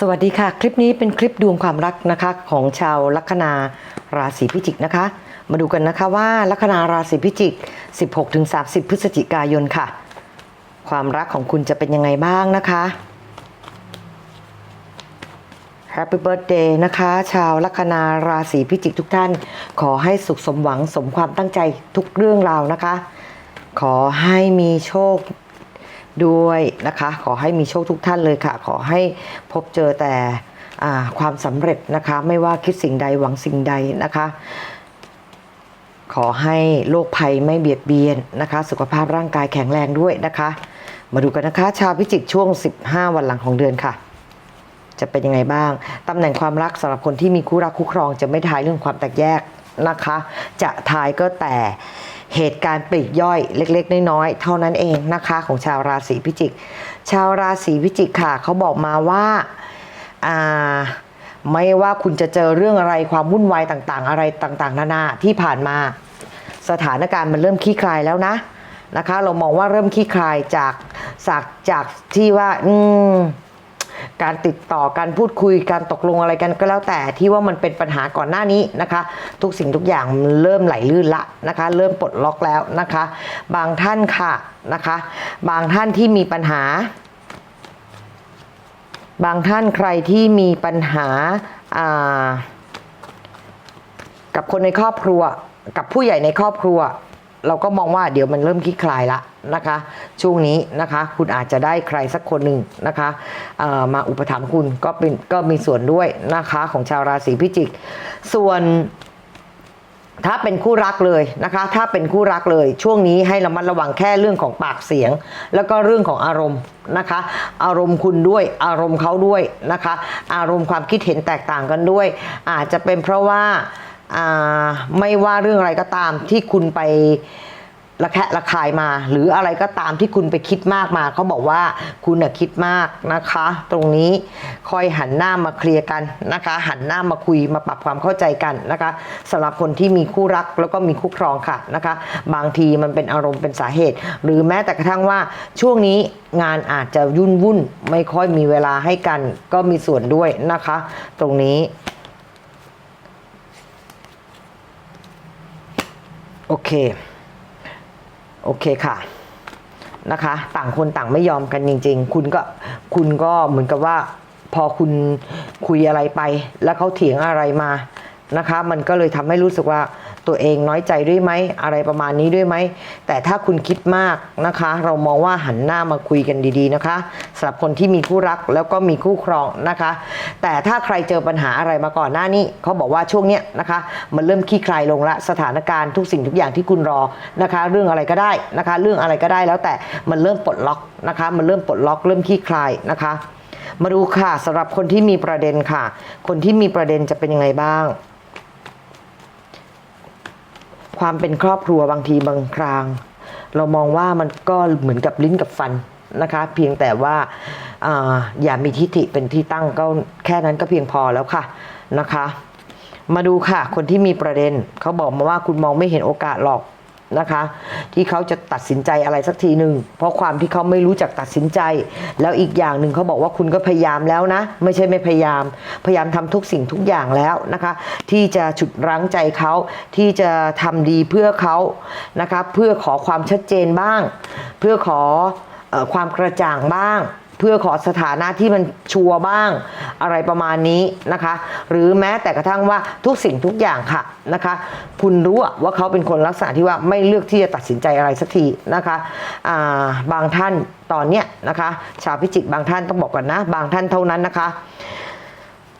สวัสดีค่ะ คลิปนี้เป็นคลิปดวงความรักนะคะของชาวลัคนาราศีพิจิกนะคะ มาดูกันนะคะว่าลัคนาราศีพิจิก 16-30 พฤศจิกายนค่ะ ความรักของคุณจะเป็นยังไงบ้างนะคะ Happy Birthday นะคะ ชาวลัคนาราศีพิจิกทุกท่าน ขอให้สุขสมหวังสมความตั้งใจทุกเรื่องราวนะคะ ขอให้มีโชค ด้วยนะคะ ขอให้มีโชคทุกท่านเลยค่ะ ขอให้พบเจอแต่ความสำเร็จนะคะ ไม่ว่าคิดสิ่งใดหวังสิ่งใดนะคะ ขอให้โรคภัยไม่เบียดเบียนนะคะ สุขภาพร่างกายแข็งแรงด้วยนะคะ มาดูกันนะคะ ชาวพิจิกช่วง 15 วันหลังของเดือนค่ะจะเป็นยังไงบ้าง ตำแหน่งความรักสำหรับคนที่มีคู่รักคู่ครองจะไม่ทายเรื่องความแตกแยกนะคะ จะทายก็แต่ เหตุการณ์ปลีกย่อยเล็กๆ น้อยๆเท่านั้นเองนะคะของชาวราศีพิจิก ชาวราศีพิจิกค่ะเขาบอกมาว่าอ่าไม่ว่าคุณจะเจอเรื่องอะไรความวุ่นวายต่างๆ อะไรต่างๆ นานาที่ผ่านมา สถานการณ์มันเริ่มคลี่คลายแล้วนะนะคะ เรามองว่าเริ่มคลี่คลายจากจากจากที่ว่า อืม การติดต่อการพูดคุยการตกลงอะไรกันก็แล้วแต่ที่ว่ามันเป็นปัญหาก่อนหน้านี้นะคะ ทุกสิ่งทุกอย่างมันเริ่มไหลลื่นละนะคะ เริ่มปลดล็อกแล้วนะคะ บางท่านค่ะนะคะ บางท่านที่มีปัญหา บางท่านใครที่มีปัญหาอ่ากับคนในครอบครัว กับผู้ใหญ่ในครอบครัว เราก็มองว่าเดี๋ยวมันเริ่มคลี่คลายละนะคะ ช่วงนี้นะคะ คุณอาจจะได้ใครสักคนหนึ่งนะคะมาอุปถัมภ์คุณก็เป็นก็มีส่วนด้วยนะคะของชาวราศีพิจิก ส่วนถ้าเป็นคู่รักเลยนะคะ ถ้าเป็นคู่รักเลย ช่วงนี้ให้ระมัดระวังแค่เรื่องของปากเสียง แล้วก็เรื่องของอารมณ์นะคะ อารมณ์คุณด้วย อารมณ์เขาด้วยนะคะ อารมณ์ความคิดเห็นแตกต่างกันด้วย อาจจะเป็นเพราะว่า ไม่ว่าเรื่องอะไรก็ตามที่คุณไประแคะระคายมา หรืออะไรก็ตามที่คุณไปคิดมากมาเขาบอกว่าคุณน่ะคิดมากนะคะ ตรงนี้คอยหันหน้ามาเคลียร์กันนะคะ หันหน้ามาคุยมาปรับความเข้าใจกันนะคะสำหรับคนที่มีคู่รักแล้วก็มีคู่ครองค่ะนะคะ บางทีมันเป็นอารมณ์เป็นสาเหตุ หรือแม้แต่กระทั่งว่าช่วงนี้งานอาจจะยุ่นวุ่น ไม่ค่อยมีเวลาให้กัน ก็มีส่วนด้วยนะคะ ตรงนี้ โอเค โอเคค่ะนะคะ ต่างคนต่างไม่ยอมกันจริง ๆ คุณก็คุณก็เหมือนกับว่า พอคุณคุยอะไรไป แล้วเขาเถียงอะไรมา นะคะ มันก็เลยทำให้รู้สึกว่าตัวเองน้อยใจด้วยไหมอะไรประมาณนี้ด้วยไหม แต่ถ้าคุณคิดมากนะคะ เรามองว่าหันหน้ามาคุยกันดีๆนะคะสำหรับคนที่มีคู่รักแล้วก็มีคู่ครองนะคะ แต่ถ้าใครเจอปัญหาอะไรมาก่อนหน้านี้เขาบอกว่าช่วงเนี้ยนะคะ มันเริ่มคลี่คลายลงละสถานการณ์ทุกสิ่งทุกอย่างที่คุณรอนะคะ เรื่องอะไรก็ได้นะคะ เรื่องอะไรก็ได้แล้วแต่มันเริ่มปลดล็อกนะคะ มันเริ่มปลดล็อก เริ่มคลี่คลายนะคะ มาดูค่ะสำหรับคนที่มีประเด็นค่ะ คนที่มีประเด็นจะเป็นยังไงบ้าง ความเป็นครอบครัวบางทีบางคราง เรามองว่ามันก็เหมือนกับลิ้นกับฟันนะคะ เพียงแต่ว่าอาอย่ามีทิฐิเป็นที่ตั้งก็แค่นั้นก็เพียงพอแล้วค่ะนะคะ มาดูค่ะ คนที่มีประเด็นเขาบอกมาว่าคุณมองไม่เห็นโอกาสหรอก นะคะ ที่เขาจะตัดสินใจอะไรสักทีหนึ่งเพราะความที่เขาไม่รู้จักตัดสินใจ แล้วอีกอย่างหนึ่งเขาบอกว่าคุณก็พยายามแล้วนะ ไม่ใช่ไม่พยายาม พยายามทำทุกสิ่งทุกอย่างแล้วนะคะ ที่จะฉุดรั้งใจเขาที่จะทำดีเพื่อเขานะคะเพื่อขอความชัดเจนบ้าง เพื่อขอออความกระจ่างบ้าง เพื่อขอสถานะที่มันชัวร์บ้างอะไรประมาณนี้นะคะ หรือแม้แต่กระทั่งว่าทุกสิ่งทุกอย่างค่ะนะคะ คุณรู้ว่าเขาเป็นคนลักษณะที่ว่าไม่เลือกที่จะตัดสินใจอะไรสักทีนะคะาบางท่านตอนเนี้ยนะคะ ชาวพิจิกบางท่านต้องบอกก่อนนะ บางท่านเท่านั้นนะคะ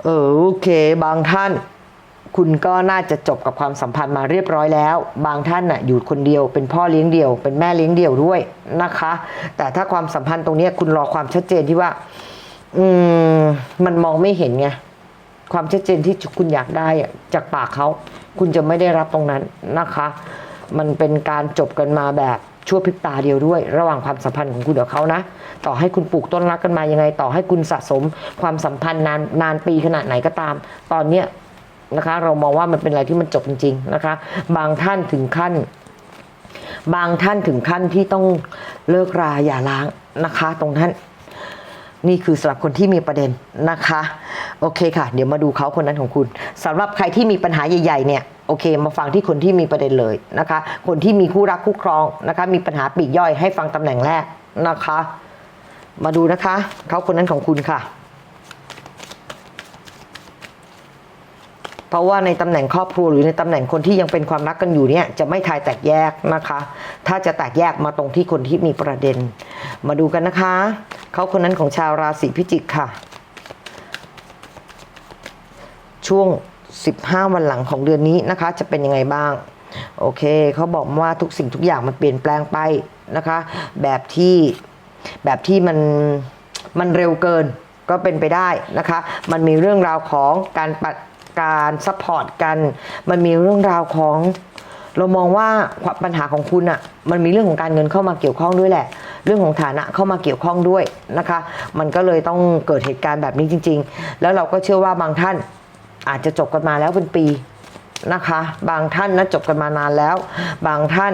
เออโอเค บางท่าน คุณก็น่าจะจบกับความสัมพันธ์มาเรียบร้อยแล้ว บางท่านน่ะอยู่คนเดียว เป็นพ่อเลี้ยงเดี่ยว เป็นแม่เลี้ยงเดี่ยวด้วยนะคะ แต่ถ้าความสัมพันธ์ตรงนี้คุณรอความชัดเจนที่ว่า อืมมันมองไม่เห็นไงความชัดเจนที่คุณอยากได้อะจากปากเขา คุณจะไม่ได้รับตรงนั้นนะคะ มันเป็นการจบกันมาแบบชั่วพริบตาเดียวด้วย ระหว่างความสัมพันธ์ของคุณกับเขานะ ต่อให้คุณปลูกต้นรักกันมายังไง ต่อให้คุณสะสมความสัมพันธ์นานนานปีขนาดไหนก็ตาม ตอนเนี้ย นะคะ เรามองว่ามันเป็นอะไรที่มันจบจริง ๆนะคะ บางท่านถึงขั้น บางท่านถึงขั้นที่ต้องเลิกราอย่าล้างนะคะ ตรงนั้นนี่คือสำหรับคนที่มีประเด็นนะคะ โอเคค่ะ เดี๋ยวมาดูเขาคนนั้นของคุณสำหรับใครที่มีปัญหาใหญ่ๆเนี่ยโอเค มาฟังที่คนที่มีประเด็นเลยนะคะ คนที่มีคู่รักคู่ครองนะคะ มีปัญหาปีกย่อยให้ฟังตำแหน่งแรกนะคะ มาดูนะคะเขาคนนั้นของคุณค่ะ เพราะว่าในตำแหน่งครอบครัวหรือในตำแหน่งคนที่ยังเป็นความรักกันอยู่เนี่ยจะไม่ทายแตกแยกนะคะ ถ้าจะแตกแยกมาตรงที่คนที่มีประเด็น มาดูกันนะคะ เขาคนนั้นของชาวราศีพิจิกค่ะ ช่วง 15 วันหลังของเดือนนี้นะคะ จะเป็นยังไงบ้าง โอเคเขาบอกว่าทุกสิ่งทุกอย่างมันเปลี่ยนแปลงไปนะคะ แบบที่แบบที่มันมันเร็วเกินก็เป็นไปได้นะคะ มันมีเรื่องราวของการปัด การซัพพอร์ตกัน มันมีเรื่องราวของ เรามองว่าความปัญหาของคุณอะ่ะมันมีเรื่องของการเงินเข้ามาเกี่ยวข้องด้วยแหละ เรื่องของฐานะเข้ามาเกี่ยวข้องด้วยนะคะ มันก็เลยต้องเกิดเหตุการณ์แบบนี้จริง ๆ แล้วเราก็เชื่อว่าบางท่านอาจจะจบกันมาแล้วเป็นปีนะคะ บางท่านนะจบกันมานานแล้ว บางท่าน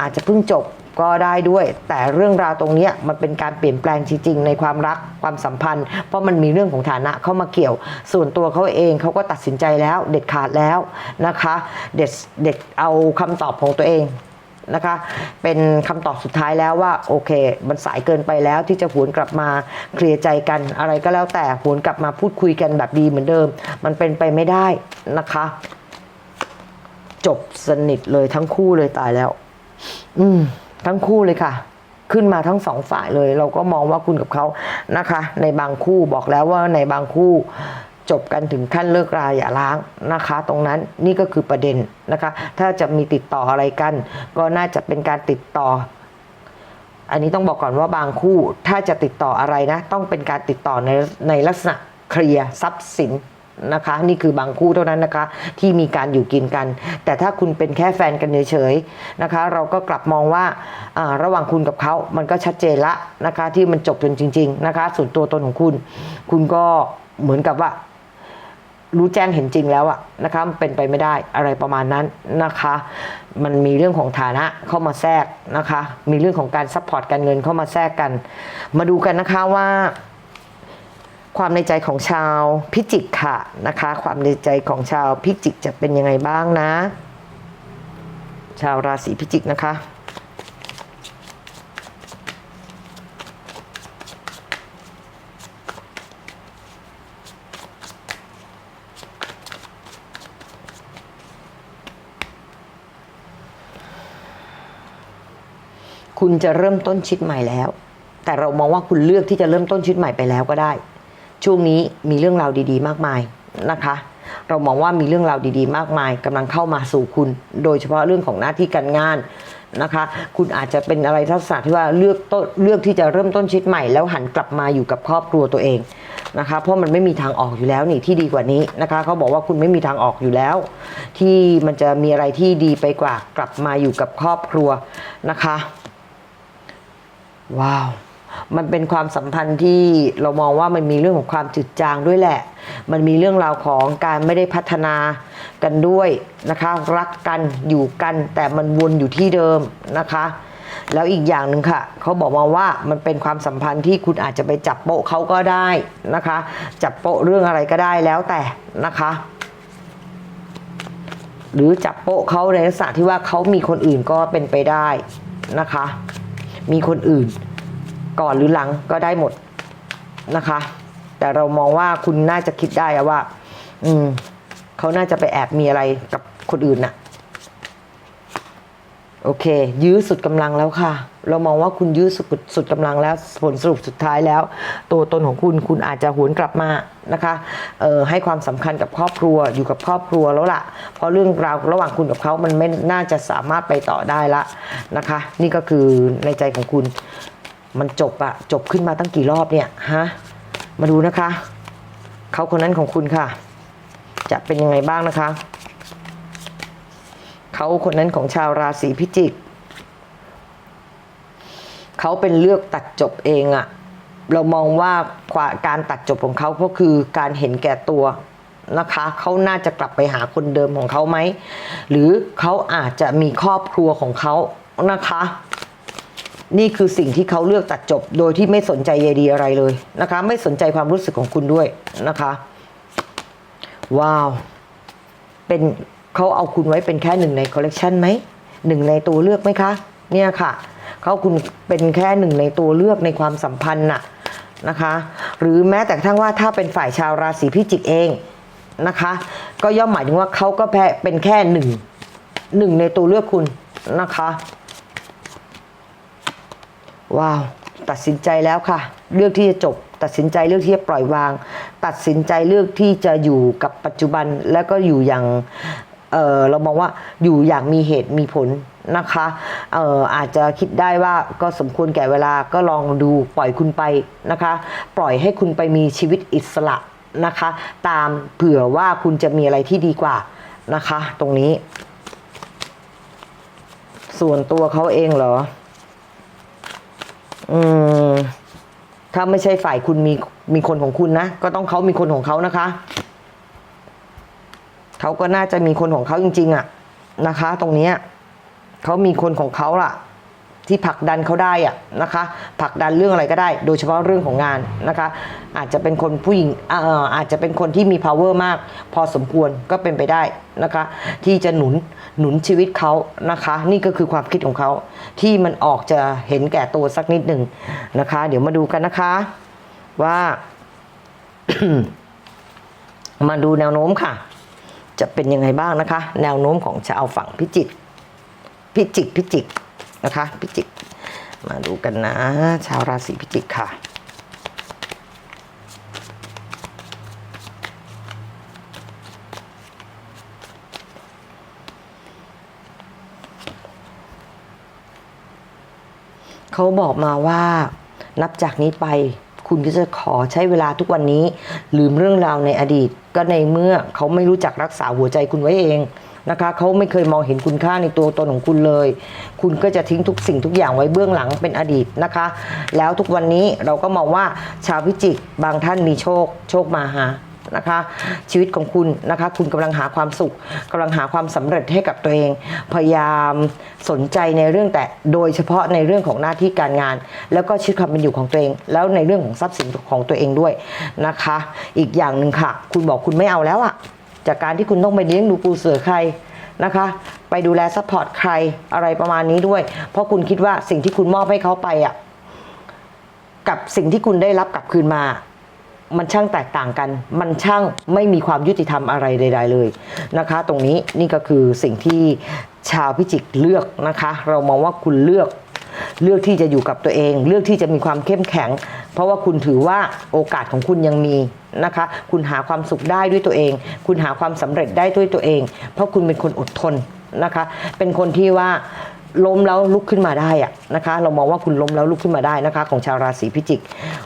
อาจจะเพิ่งจบก็ได้ด้วย แต่เรื่องราวตรงนี้มันเป็นการเปลี่ยนแปลงจริงๆ ในความรักความสัมพันธ์ เพราะมันมีเรื่องของฐานะเข้ามาเกี่ยว ส่วนตัวเขาเองเขาก็ตัดสินใจแล้วเด็ดขาดแล้วนะคะ เด็ดเด็ดเอาคำตอบของตัวเองนะคะ เป็นคำตอบสุดท้ายแล้วว่าโอเค มันสายเกินไปแล้วที่จะหวนกลับมาเคลียร์ใจกันอะไรก็แล้วแต่หวนกลับมาพูดคุยกันแบบดีเหมือนเดิม มันเป็นไปไม่ได้นะคะ จบสนิทเลยทั้งคู่เลยตายแล้ว อืม ทั้งคู่เลยค่ะ ขึ้นมาทั้งสองฝ่ายเลย เราก็มองว่าคุณกับเขานะคะ ในบางคู่บอกแล้วว่าในบางคู่จบกันถึงขั้นเลิกราอย่าล้างนะคะ ตรงนั้นนี่ก็คือประเด็นนะคะ ถ้าจะมีติดต่ออะไรกัน ก็น่าจะเป็นการติดต่อ อันนี้ต้องบอกก่อนว่าบางคู่ ถ้าจะติดต่ออะไรนะ ต้องเป็นการติดต่อในในลักษณะเคลียร์ทรัพย์สิน นะคะ นี่คือบางคู่เท่านั้นนะคะ ที่มีการอยู่กินกัน แต่ถ้าคุณเป็นแค่แฟนกันเฉยๆนะคะ เราก็กลับมองว่าระหว่างคุณกับเขา มันก็ชัดเจนละนะคะ ที่มันจบจนจริง ๆนะคะ ส่วนตัวตนของคุณ คุณก็เหมือนกับว่ารู้แจ้งเห็นจริงแล้วอะนะคะมันเป็นไปไม่ได้อะไรประมาณนั้นนะคะ มันมีเรื่องของฐานะเข้ามาแทรกนะคะ มีเรื่องของการซัพพอร์ตการเงินเข้ามาแทรกกัน มาดูกันนะคะว่า ความในใจของชาวพิจิกค่ะนะคะ ความในใจของชาวพิจิกจะเป็นยังไงบ้างนะ ชาวราศีพิจิกนะคะคุณจะเริ่มต้นชีวิตใหม่แล้ว แต่เรามองว่าคุณเลือกที่จะเริ่มต้นชีวิตใหม่ไปแล้วก็ได้ ช่วงนี้มีเรื่องราวดีๆ มากมายนะคะ เรามองว่ามีเรื่องราวดีๆ มากมายกำลังเข้ามาสู่คุณ โดยเฉพาะเรื่องของหน้าที่การงานนะคะ คุณอาจจะเป็นอะไรทักษะที่ว่าเลือกต้นเลือกที่จะเริ่มต้นชีวิตใหม่ แล้วหันกลับมาอยู่กับครอบครัวตัวเองนะคะ เพราะมันไม่มีทางออกอยู่แล้วนี่ที่ดีกว่านี้นะคะเขาบอกว่าคุณไม่มีทางออกอยู่แล้ว ที่มันจะมีอะไรที่ดีไปกว่ากลับมาอยู่กับครอบครัวนะคะ ว้าว มันเป็นความสัมพันธ์ที่เรามองว่ามันมีเรื่องของความจืดจางด้วยแหละ มันมีเรื่องราวของการไม่ได้พัฒนากันด้วยนะคะ รักกันอยู่กันแต่มันวนอยู่ที่เดิมนะคะ แล้วอีกอย่างหนึ่งค่ะเขาบอกมาว่ามันเป็นความสัมพันธ์ที่คุณอาจจะไปจับโปะเขาก็ได้นะคะ จับโปะเรื่องอะไรก็ได้แล้วแต่นะคะหรือจับโปะเขาในลักษณะที่ว่าเขามีคนอื่นก็เป็นไปได้นะคะ มีคนอื่น ก่อนหรือหลังก็ได้หมดนะคะ แต่เรามองว่าคุณน่าจะคิดได้ว่า อืมเขาน่าจะไปแอบมีอะไรกับคนอื่นน่ะ โอเค ยื้อสุดกำลังแล้วค่ะ เรามองว่าคุณยื้อสุดสุดกำลังแล้วผลสรุปสุดท้ายแล้ว ตัวตนของคุณคุณอาจจะหวนกลับมานะคะเอ่อให้ความสำคัญกับครอบครัวอยู่กับครอบครัวแล้วล่ะ เพราะเรื่องราวระหว่างคุณกับเขามันไม่น่าจะสามารถไปต่อได้ละนะคะ นี่ก็คือในใจของคุณ มันจบอะจบขึ้นมาตั้งกี่รอบเนี่ยฮะมาดูนะคะ เขาคนนั้นของคุณค่ะ จะเป็นยังไงบ้างนะคะ เขาคนนั้นของชาวราศีพิจิก เขาเป็นเลือกตัดจบเองอะเรามองว่าการตัดจบของเขาก็คือการเห็นแก่ตัวนะคะเขาน่าจะกลับไปหาคนเดิมของเขาไหม หรือเขาอาจจะมีครอบครัวของเขานะคะ นี่คือสิ่งที่เขาเลือกตัดจบ โดยที่ไม่สนใจใยดีอะไรเลยนะคะ ไม่สนใจความรู้สึกของคุณด้วยนะคะว้าว เป็นเขาเอาคุณไว้เป็นแค่หนึ่งในคอลเลกชันไหมหนึ่งในตัวเลือกไหมคะ เนี่ยค่ะเขาคุณเป็นแค่หนึ่งในตัวเลือกในความสัมพันธ์น่ะนะคะ หรือแม้แต่ทั่งว่าถ้าเป็นฝ่ายชาวราศีพิจิกเองนะคะ ก็ย่อมหมายถึงว่าเขาก็แพ้เป็นแค่หนึ่งหนึ่งในตัวเลือกคุณนะคะ ว้าว ตัดสินใจแล้วค่ะ เลือกที่จะจบ ตัดสินใจเลือกที่จะปล่อยวาง ตัดสินใจเลือกที่จะอยู่กับปัจจุบันแล้วก็อยู่อย่างเออเรามองว่าอยู่อย่างมีเหตุมีผลนะคะเอออาจจะคิดได้ว่าก็สมควรแก่เวลาก็ลองดูปล่อยคุณไปนะคะ ปล่อยให้คุณไปมีชีวิตอิสระนะคะ ตามเผื่อว่าคุณจะมีอะไรที่ดีกว่านะคะ ตรงนี้ ส่วนตัวเขาเองเหรอ อืมถ้าไม่ใช่ฝ่ายคุณมีมีคนของคุณนะ ก็ต้องเขามีคนของเขานะคะเขาก็น่าจะมีคนของเขาจริง ๆอะนะคะ ตรงเนี้ยเขามีคนของเขาล่ะ ที่ผลักดันเขาได้อะนะคะผลักดันเรื่องอะไรก็ได้ โดยเฉพาะเรื่องของงานนะคะ อาจจะเป็นคนผู้หญิงออาจจะเป็นคนที่มี power มาก พอสมควรก็เป็นไปได้นะคะ ที่จะหนุนหนุนชีวิตเขานะคะ นี่ก็คือความคิดของเขาที่มันออกจะเห็นแก่ตัวสักนิดหนึ่งนะคะ เดี๋ยวมาดูกันนะคะ ว่ามาดูแนวโน้มค่ะ จะเป็นยังไงบ้างนะคะ แนวโน้มของชาวฝั่งพิจิตรพิจิกพิจิก นะคะ พิจิก มาดูกันนะ ชาวราศีพิจิกค่ะเขาบอกมาว่านับจากนี้ไปคุณก็จะขอใช้เวลาทุกวันนี้ ลืมเรื่องราวในอดีต ก็ในเมื่อเขาไม่รู้จักรักษาหัวใจคุณไว้เอง นะคะเขาไม่เคยมองเห็นคุณค่าในตัวตนของคุณเลย คุณก็จะทิ้งทุกสิ่งทุกอย่างไว้เบื้องหลังเป็นอดีตนะคะ แล้วทุกวันนี้เราก็มองว่าชาวพิจิกบางท่านมีโชคโชคมาหานะคะชีวิตของคุณนะคะคุณกำลังหาความสุขกำลังหาความสำเร็จให้กับตัวเอง พยายามสนใจในเรื่องแต่โดยเฉพาะในเรื่องของหน้าที่การงาน แล้วก็ชีวิตความเป็นอยู่ของตัวเอง แล้วในเรื่องของทรัพย์สินของตัวเองด้วยนะคะ อีกอย่างหนึ่งค่ะ คุณบอกคุณไม่เอาแล้วอะ จากการที่คุณต้องไปเลี้ยงดูปูเสือใครนะคะ ไปดูแลซัพพอร์ตใครอะไรประมาณนี้ด้วย เพราะคุณคิดว่าสิ่งที่คุณมอบให้เขาไปอะกับสิ่งที่คุณได้รับกลับคืนมา มันช่างแตกต่างกัน มันช่างไม่มีความยุติธรรมอะไรใด ๆ เลยนะคะ ตรงนี้นี่ก็คือสิ่งที่ชาวพิจิกเลือกนะคะ เรามองว่าคุณเลือก เลือกที่จะอยู่กับตัวเอง เลือกที่จะมีความเข้มแข็ง เพราะว่าคุณถือว่าโอกาสของคุณยังมีนะคะ คุณหาความสุขได้ด้วยตัวเอง คุณหาความสำเร็จได้ด้วยตัวเอง เพราะคุณเป็นคนอดทนนะคะ เป็นคนที่ว่า ล้มแล้วลุกขึ้นมาได้อะนะคะ เรามองว่าคุณล้มแล้วลุกขึ้นมาได้นะคะ ของชาวราศีพิจิก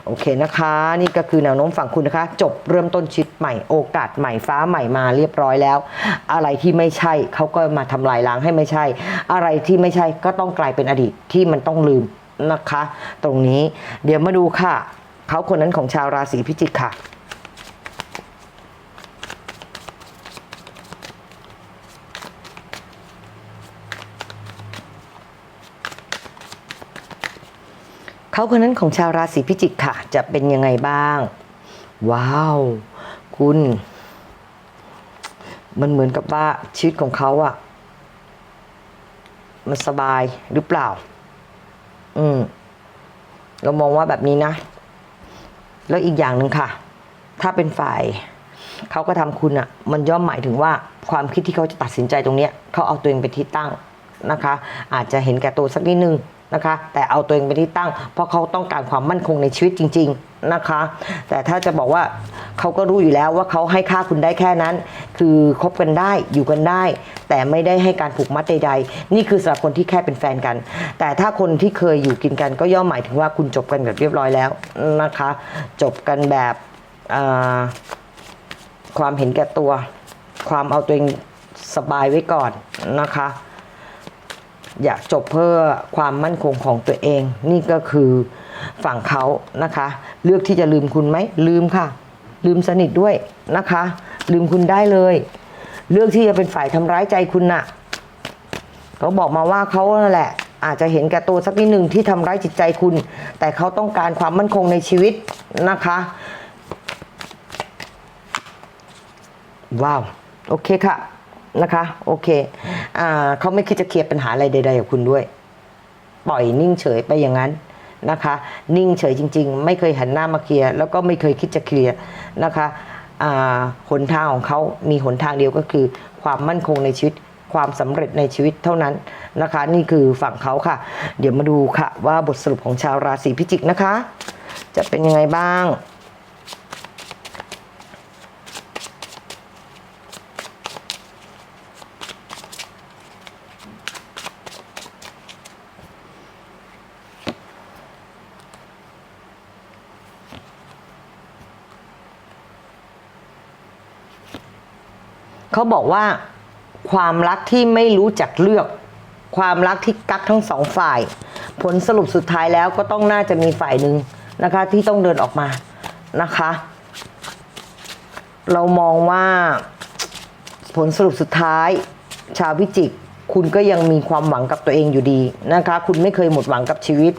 โอเคนะคะ นี่ก็คือแนวโน้มฝั่งคุณนะคะ จบเริ่มต้นชีวิตใหม่โอกาสใหม่ฟ้าใหม่มาเรียบร้อยแล้ว อะไรที่ไม่ใช่เขาก็มาทำลายล้างให้ไม่ใช่ อะไรที่ไม่ใช่ก็ต้องกลายเป็นอดีตที่มันต้องลืมนะคะ ตรงนี้เดี๋ยวมาดูค่ะ เขาคนนั้นของชาวราศีพิจิกค่ะ เขาคนนั้นของชาวราศีพิจิกค่ะ จะเป็นยังไงบ้าง ว้าว คุณ มันเหมือนกับว่าชีวิตของเขาอะมันสบายหรือเปล่า อืม เรามองว่าแบบนี้นะ แล้วอีกอย่างหนึ่งค่ะ ถ้าเป็นฝ่ายเขาก็ทำคุณอะ่ะ มันย่อมหมายถึงว่าความคิดที่เขาจะตัดสินใจตรงเนี้ยเขาเอาตัวเองเป็นที่ตั้งนะคะ อาจจะเห็นแก่ตัวสักนิดนึง นะคะ แต่เอาตัวเองเป็นที่ตั้ง เพราะเขาต้องการความมั่นคงในชีวิตจริง ๆนะคะ แต่ถ้าจะบอกว่าเขาก็รู้อยู่แล้วว่าเขาให้ค่าคุณได้แค่นั้น คือคบกันได้อยู่กันได้ แต่ไม่ได้ให้การผูกมัดใดๆ นี่คือสำหรับคนที่แค่เป็นแฟนกัน แต่ถ้าคนที่เคยอยู่กินกันก็ย่อมหมายถึงว่าคุณจบกันแบบเรียบร้อยแล้วนะคะ จบกันแบบความเห็นแก่ตัว ความเอาตัวเองสบายไว้ก่อนนะคะ อยากจบเพื่อความมั่นคงของตัวเอง นี่ก็คือฝั่งเขานะคะ เลือกที่จะลืมคุณไหมลืมค่ะ ลืมสนิทด้วยนะคะ ลืมคุณได้เลย เลือกที่จะเป็นฝ่ายทำร้ายใจคุณน่ะเขาบอกมาว่าเขาแหละ อาจจะเห็นแก่ตัวสักนิดหนึ่งที่ทำร้ายจิตใจคุณ แต่เขาต้องการความมั่นคงในชีวิตนะคะว้าว โอเคค่ะ นะคะ โอเคอ่าเขาไม่คิดจะเคลียร์ปัญหาอะไรใดๆกับคุณด้วย ปล่อยนิ่งเฉยไปอย่างนั้นนะคะ นิ่งเฉยจริง ๆ ไม่เคยหันหน้ามาเคลียร์แล้วก็ไม่เคยคิดจะเคลียร์นะคะหนทางของเขามีหนทางเดียวก็คือ ความมั่นคงในชีวิต ความสำเร็จในชีวิตเท่านั้นนะคะ นี่คือฝั่งเขาค่ะ เดี๋ยวมาดูค่ะว่าบทสรุปของชาวราศีพิจิกนะคะ จะเป็นยังไงบ้าง เขาบอกว่าความรักที่ไม่รู้จักเลือก ความรักที่กักทั้งสองฝ่าย ผลสรุปสุดท้ายแล้วก็ต้องน่าจะมีฝ่ายหนึ่งนะคะ ที่ต้องเดินออกมานะคะ เรามองว่าผลสรุปสุดท้าย ชาวพิจิก คุณก็ยังมีความหวังกับตัวเองอยู่ดีนะคะ คุณไม่เคยหมดหวังกับชีวิต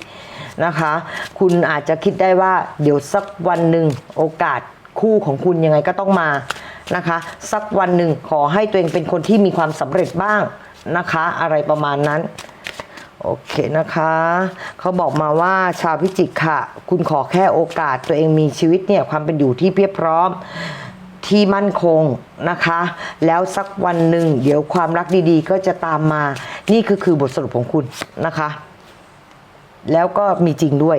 นะคะ คุณอาจจะคิดได้ว่าเดี๋ยวสักวันหนึ่งโอกาสคู่ของคุณยังไงก็ต้องมา นะคะ สักวันหนึ่งขอให้ตัวเองเป็นคนที่มีความสำเร็จบ้างนะคะ อะไรประมาณนั้นโอเคนะคะ เขาบอกมาว่าชาวพิจิกค่ะ คุณขอแค่โอกาสตัวเองมีชีวิตเนี่ยความเป็นอยู่ที่เพียบพร้อมที่มั่นคงนะคะ แล้วสักวันหนึ่งเดี๋ยวความรักดีๆ ก็จะตามมา นี่คือคือบทสรุปของคุณนะคะ แล้วก็มีจริงด้วย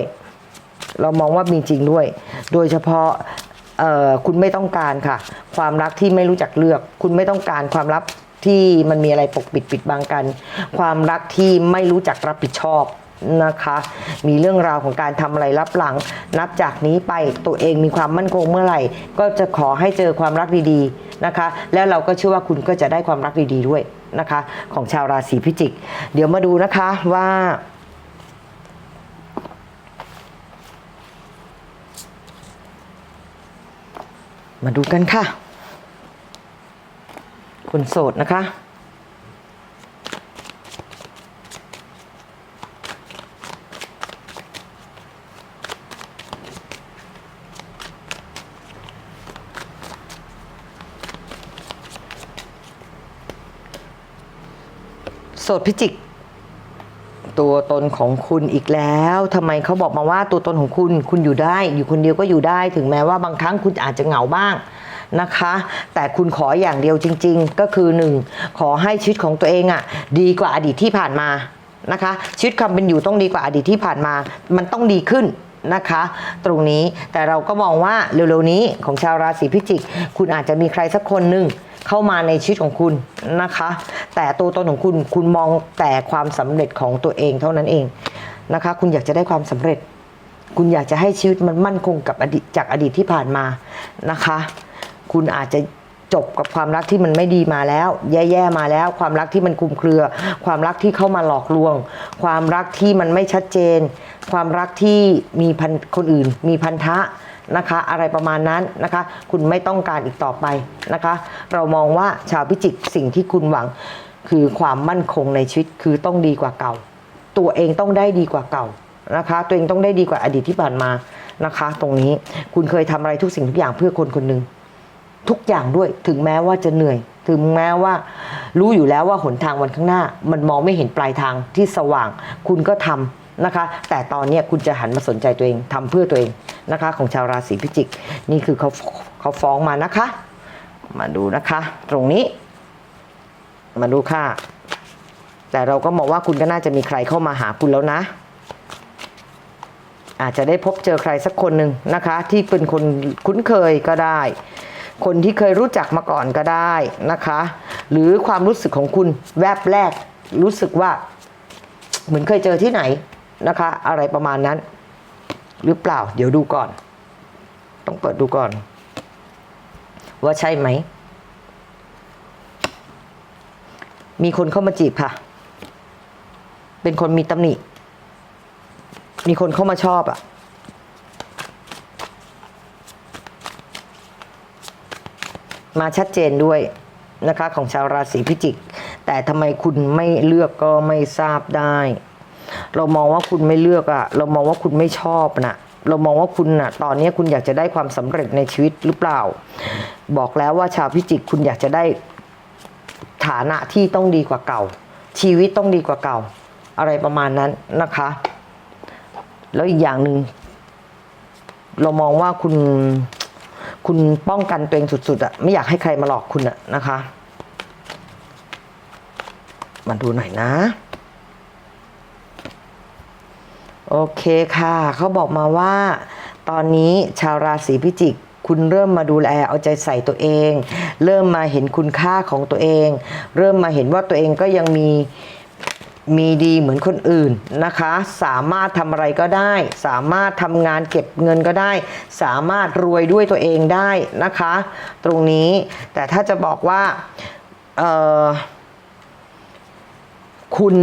เรามองว่ามีจริงด้วย โดยเฉพาะ คุณไม่ต้องการค่ะ ความรักที่ไม่รู้จักเลือก คุณไม่ต้องการความรักที่มันมีอะไรปกปิดปิดบังกัน ความรักที่ไม่รู้จักรับผิดชอบนะคะ มีเรื่องราวของการทำอะไรรับหลัง นับจากนี้ไปตัวเองมีความมั่นคงเมื่อไหร่ ก็จะขอให้เจอความรักดีๆนะคะ แล้วเราก็เชื่อว่าคุณก็จะได้ความรักดีๆด้วยนะคะ ของชาวราศีพิจิก เดี๋ยวมาดูนะคะว่า มาดูกันค่ะ คนโสดนะคะ โสดพิจิก ตัวตนของคุณอีกแล้วทำไมเขาบอกมาว่าตัวตนของคุณคุณอยู่ได้ อยู่คนเดียวก็อยู่ได้ ถึงแม้ว่าบางครั้งคุณอาจจะเหงาบ้างนะคะ แต่คุณขออย่างเดียวจริง ๆ ก็คือหนึ่งขอให้ชีวิตของตัวเองอะ่ะ ดีกว่าอดีตที่ผ่านมานะคะ ชีวิตความเป็นอยู่ต้องดีกว่าอดีตที่ผ่านมา มันต้องดีขึ้นนะคะ ตรงนี้แต่เราก็มองว่าเร็วๆนี้ของชาวราศีพิจิก คุณอาจจะมีใครสักคนหนึ่ง เข้ามาในชีวิตของคุณนะคะ แต่ตัวตนของคุณคุณมองแต่ความสำเร็จของตัวเองเท่านั้นเองนะคะ คุณอยากจะได้ความสำเร็จ คุณอยากจะให้ชีวิตมันมั่นคงกับอดีตจากอดีตที่ผ่านมานะคะ คุณอาจจะจบกับความรักที่มันไม่ดีมาแล้ว แย่ๆมาแล้ว ความรักที่มันคุมเครือ ความรักที่เข้ามาหลอกลวง ความรักที่มันไม่ชัดเจน ความรักที่มีพันคนอื่น มีพันธะ นะคะ อะไรประมาณนั้นนะคะ คุณไม่ต้องการอีกต่อไปนะคะ เรามองว่าชาวพิจิกสิ่งที่คุณหวังคือความมั่นคงในชีวิตคือต้องดีกว่าเก่า ตัวเองต้องได้ดีกว่าเก่านะคะ ตัวเองต้องได้ดีกว่าอดีตที่ผ่านมานะคะ ตรงนี้คุณเคยทำอะไรทุกสิ่งทุกอย่างเพื่อคนคนหนึ่งทุกอย่างด้วยถึงแม้ว่าจะเหนื่อย ถึงแม้ว่ารู้อยู่แล้วว่าหนทางวันข้างหน้า มันมองไม่เห็นปลายทางที่สว่าง คุณก็ทำ นะคะ แต่ตอนนี้คุณจะหันมาสนใจตัวเองทำเพื่อตัวเองนะคะ ของชาวราศีพิจิก นี่คือเขาเขาฟ้องมานะคะ มาดูนะคะ ตรงนี้ มาดูค่ะ แต่เราก็มองว่าคุณก็น่าจะมีใครเข้ามาหาคุณแล้วนะ อาจจะได้พบเจอใครสักคนหนึ่งนะคะ ที่เป็นคนคุ้นเคยก็ได้ คนที่เคยรู้จักมาก่อนก็ได้นะคะ หรือความรู้สึกของคุณแวบแรกรู้สึกว่าเหมือนเคยเจอที่ไหน นะคะ อะไรประมาณนั้น หรือเปล่า เดี๋ยวดูก่อน ต้องเปิดดูก่อน ว่าใช่ไหม มีคนเข้ามาจีบค่ะ เป็นคนมีตำหนิ มีคนเข้ามาชอบอะมาชัดเจนด้วยนะคะของชาวราศีพิจิก แต่ทำไมคุณไม่เลือกก็ไม่ทราบได้ เรามองว่าคุณไม่เลือกอะเรามองว่าคุณไม่ชอบนะเรามองว่าคุณน่ะ ตอนนี้คุณอยากจะได้ความสำเร็จในชีวิตหรือเปล่า บอกแล้วว่าชาวพิจิกคุณอยากจะได้ฐานะที่ต้องดีกว่าเก่า ชีวิตต้องดีกว่าเก่า อะไรประมาณนั้นนะคะ แล้วอีกอย่างหนึ่งเรามองว่าคุณคุณป้องกันตัวเองสุดๆอะไม่อยากให้ใครมาหลอกคุณอะนะคะ มาดูหน่อยนะ โอเคค่ะ เขาบอกมาว่า ตอนนี้ชาวราศีพิจิก คุณเริ่มมาดูแลเอาใจใส่ตัวเอง เริ่มมาเห็นคุณค่าของตัวเอง เริ่มมาเห็นว่าตัวเองก็ยังมีมีดีเหมือนคนอื่นนะคะ สามารถทำอะไรก็ได้ สามารถทำงานเก็บเงินก็ได้ สามารถรวยด้วยตัวเองได้นะคะ ตรงนี้แต่ถ้าจะบอกว่าคุณ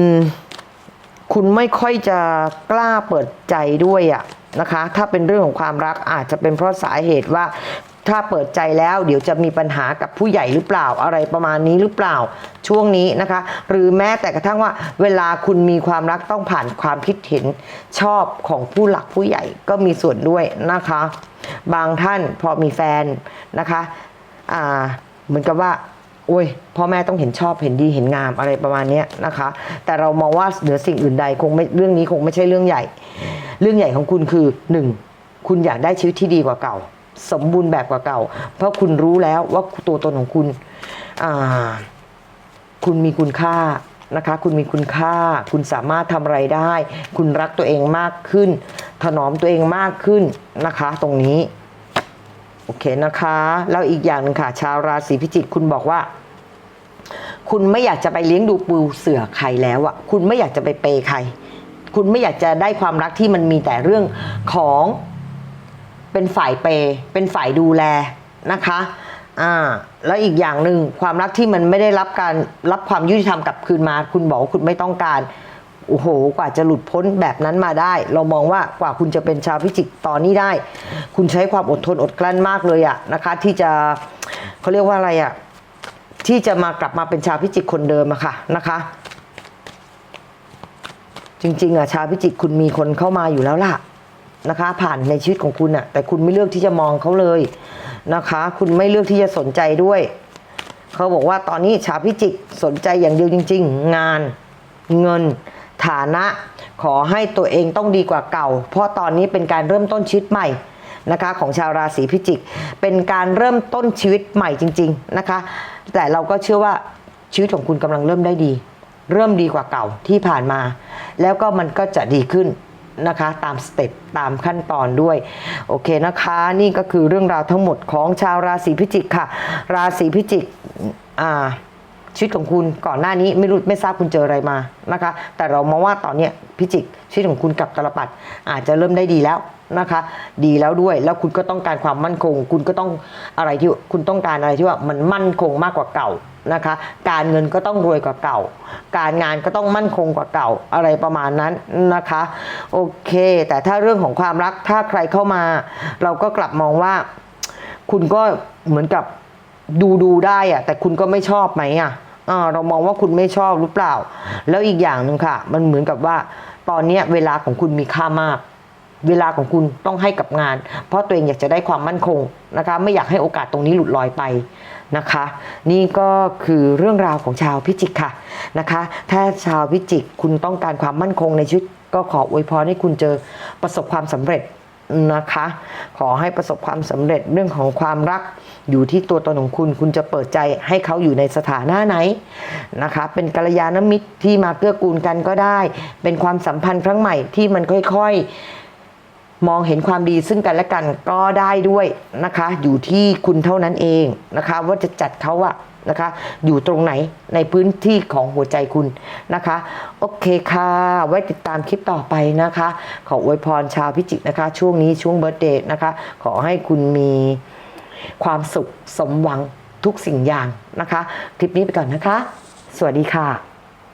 คุณไม่ค่อยจะกล้าเปิดใจด้วยอะนะคะ ถ้าเป็นเรื่องของความรักอาจจะเป็นเพราะสาเหตุว่าถ้าเปิดใจแล้วเดี๋ยวจะมีปัญหากับผู้ใหญ่หรือเปล่าอะไรประมาณนี้หรือเปล่าช่วงนี้นะคะ หรือแม้แต่กระทั่งว่า เวลาคุณมีความรักต้องผ่านความคิดเห็นชอบของผู้หลักผู้ใหญ่ก็มีส่วนด้วยนะคะ บางท่านพอมีแฟนนะคะอ่าเหมือนกับว่า โอ้ยพ่อแม่ต้องเห็นชอบเห็นดีเห็นงามอะไรประมาณนี้นะคะ แต่เรามองว่าเหนือสิ่งอื่นใดคงไม่เรื่องนี้คงไม่ใช่เรื่องใหญ่ เรื่องใหญ่ของคุณคือหนึ่งคุณอยากได้ชีวิตที่ดีกว่าเก่า สมบูรณ์แบบกว่าเก่า เพราะคุณรู้แล้วว่าตัวตนของคุณคุณมีคุณค่านะคะ คุณมีคุณค่า คุณสามารถทำอะไรได้ คุณรักตัวเองมากขึ้น ถนอมตัวเองมากขึ้นนะคะ ตรงนี้ อเคนะคะ แล้วอีกอย่างหนึ่งค่ะ ชาวราศีพิจิกคุณบอกว่า คุณไม่อยากจะไปเลี้ยงดูปูเสือใครแล้วอะคุณไม่อยากจะไปเปย์ใคร คุณไม่อยากจะได้ความรักที่มันมีแต่เรื่องของเป็นฝ่ายเปย์เป็นฝ่ายดูแลนะคะ อ่า แล้วอีกอย่างหนึ่งความรักที่มันไม่ได้รับการรับความยุติธรรมกลับคืนมา คุณบอกว่าคุณไม่ต้องการ โอ้โห กว่าจะหลุดพ้นแบบนั้นมาได้ เรามองว่ากว่าคุณจะเป็นชาวพิจิกตอนนี้ได้ คุณใช้ความอดทนอดกลั้นมากเลยอะนะคะ ที่จะเขาเรียกว่าอะไรอะที่จะมากลับมาเป็นชาวพิจิกคนเดิมอะค่ะนะคะจริงๆอะชาวพิจิกคุณมีคนเข้ามาอยู่แล้วล่ะนะคะ ผ่านในชีวิตของคุณอะแต่คุณไม่เลือกที่จะมองเขาเลยนะคะ คุณไม่เลือกที่จะสนใจด้วย เขาบอกว่าตอนนี้ชาวพิจิกสนใจอย่างเดียวจริง ๆ งานเงิน ฐานะขอให้ตัวเองต้องดีกว่าเก่า เพราะตอนนี้เป็นการเริ่มต้นชีวิตใหม่นะคะของชาวราศีพิจิก เป็นการเริ่มต้นชีวิตใหม่จริง ๆนะคะ แต่เราก็เชื่อว่าชีวิตของคุณกำลังเริ่มได้ดี เริ่มดีกว่าเก่าที่ผ่านมา แล้วก็มันก็จะดีขึ้นนะคะตามสเต็ปตามขั้นตอนด้วย โอเคนะคะ นี่ก็คือเรื่องราวทั้งหมดของชาวราศีพิจิกค่ะ ราศีพิจิกอ่า ชีวิตของคุณก่อนหน้านี้ไม่รู้ไม่ทราบคุณเจออะไรมานะคะ แต่เรามาว่าตอนนี้พิจิกชีวิตของคุณกับตลปัดอาจจะเริ่มได้ดีแล้วนะคะ ดีแล้วด้วยแล้วคุณก็ต้องการความมั่นคง คุณก็ต้องอะไรที่คุณต้องการอะไรที่ว่ามันมั่นคงมากกว่าเก่านะคะ การเงินก็ต้องรวยกว่าเก่า การงานก็ต้องมั่นคงกว่าเก่าอะไรประมาณนั้นนะคะ โอเค แต่ถ้าเรื่องของความรักถ้าใครเข้ามา เราก็กลับมองว่า คุณก็เหมือนกับ ดูดูได้อะแต่คุณก็ไม่ชอบไหมอะอ่าเรามองว่าคุณไม่ชอบหรือเปล่า แล้วอีกอย่างหนึ่งค่ะ มันเหมือนกับว่า ตอนนี้เวลาของคุณมีค่ามาก เวลาของคุณต้องให้กับงาน เพราะตัวเองอยากจะได้ความมั่นคงนะคะ ไม่อยากให้โอกาสตรงนี้หลุดลอยไปนะคะ นี่ก็คือเรื่องราวของชาวพิจิกค่ะนะคะ ถ้าชาวพิจิกคุณต้องการความมั่นคงในชีวิตก็ขออวยพรให้คุณเจอประสบความสำเร็จ นะคะ ขอให้ประสบความสำเร็จเรื่องของความรักอยู่ที่ตัวตนของคุณ คุณจะเปิดใจให้เขาอยู่ในสถานะไหนนะคะ เป็นกัลยาณมิตรที่มาเกื้อกูลกันก็ได้ เป็นความสัมพันธ์ครั้งใหม่ที่มันค่อยๆ มองเห็นความดีซึ่งกันและกันก็ได้ด้วยนะคะ อยู่ที่คุณเท่านั้นเองนะคะ ว่าจะจัดเขาอะ นะคะ อยู่ตรงไหนในพื้นที่ของหัวใจคุณนะคะ โอเคค่ะ ไว้ติดตามคลิปต่อไปนะคะ ขออวยพรชาวพิจิกนะคะ ช่วงนี้ช่วงเบิร์ตเดย์นะคะ ขอให้คุณมีความสุขสมหวังทุกสิ่งอย่างนะคะ คลิปนี้ไปก่อนนะคะ สวัสดีค่ะ